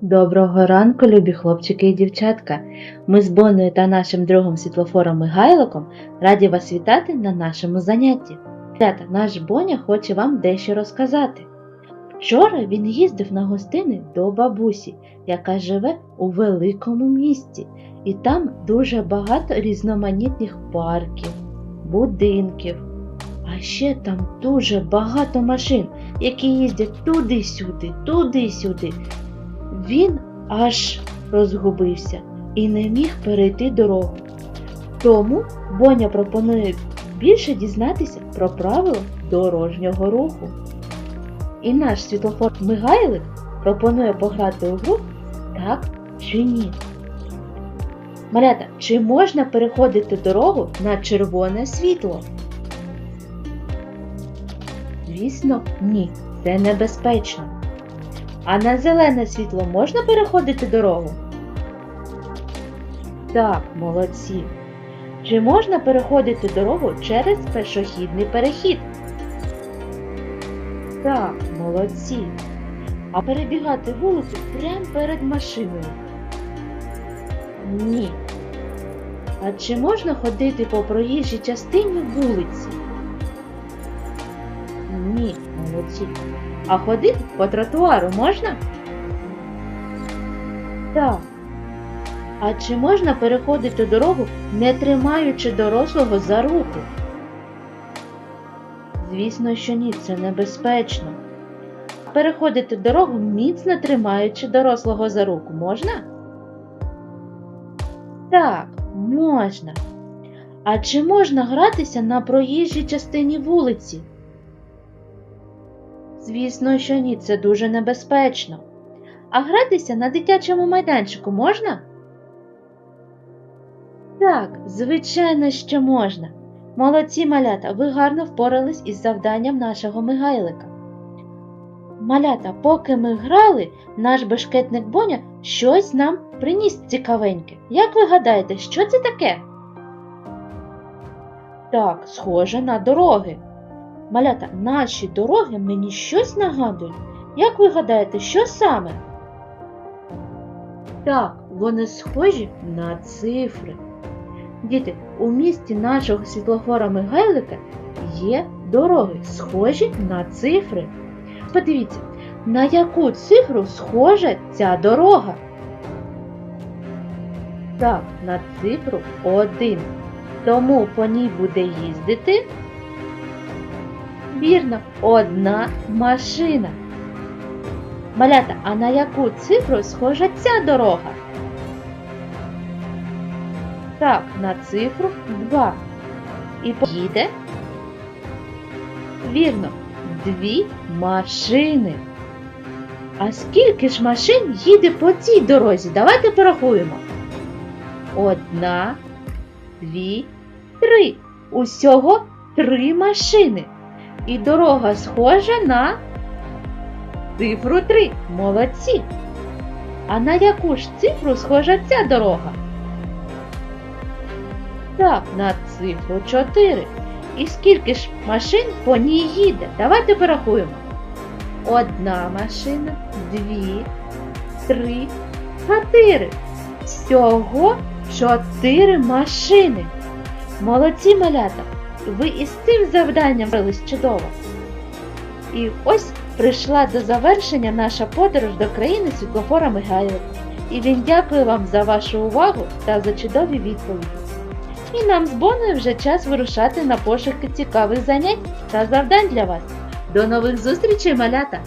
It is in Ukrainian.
Доброго ранку, любі хлопчики і дівчатка! Ми з Бонною та нашим другом світлофором Михайликом раді вас вітати на нашому занятті. Ребята, наш Боня хоче вам дещо розказати. Вчора він їздив на гостини до бабусі, яка живе у великому місті, і там дуже багато різноманітних парків, будинків. А ще там дуже багато машин, які їздять туди-сюди, туди-сюди. Він аж розгубився і не міг перейти дорогу. Тому Боня пропонує більше дізнатися про правила дорожнього руху. І наш світлофор Мигайлик пропонує пограти у гру так чи ні. Малята, чи можна переходити дорогу на червоне світло? Звісно, ні, це небезпечно. А на зелене світло можна переходити дорогу? Так, молодці. Чи можна переходити дорогу через пешохідний перехід? Так, молодці. А перебігати вулицю прямо перед машиною? Ні. А чи можна ходити по проїжджій частині вулиці? Ні, молодці. А ходити по тротуару можна? Так. А чи можна переходити дорогу, не тримаючи дорослого за руку? Звісно, що ні, це небезпечно. Переходити дорогу, міцно тримаючи дорослого за руку, можна? Так, можна. А чи можна гратися на проїжджій частині вулиці? Звісно, що ні, це дуже небезпечно. А гратися на дитячому майданчику можна? Так, звичайно, що можна. Молодці малята, ви гарно впорались із завданням нашого Мигайлика. Малята, поки ми грали, наш бешкетник Боня щось нам приніс цікавеньке. Як ви гадаєте, що це таке? Так, схоже на дороги. Малята, наші дороги мені щось нагадують. Як ви гадаєте, що саме? Так, вони схожі на цифри. Діти, у місті нашого світлофора Мигайлика є дороги, схожі на цифри. Подивіться, на яку цифру схожа ця дорога? Так, на цифру 1. Тому по ній буде їздити. Вірно, одна машина. Малята, а на яку цифру схожа ця дорога? Так, на цифру 2. І поїде. Вірно, дві машини. А скільки ж машин їде по цій дорозі? Давайте порахуємо. Одна, дві, три. Усього три машини. І дорога схожа на цифру 3. Молодці. А на яку ж цифру схожа ця дорога? Так, на цифру 4. І скільки ж машин по ній їде? Давайте порахуємо. Одна машина, дві, три, чотири. Всього чотири машини. Молодці малята! Ви із цим завданням брались чудово. І ось прийшла до завершення наша подорож до країни світлофора Михайлова. І він дякує вам за вашу увагу та за чудові відповіді. І нам з Боною вже час вирушати на пошуки цікавих занять та завдань для вас. До нових зустрічей, малята!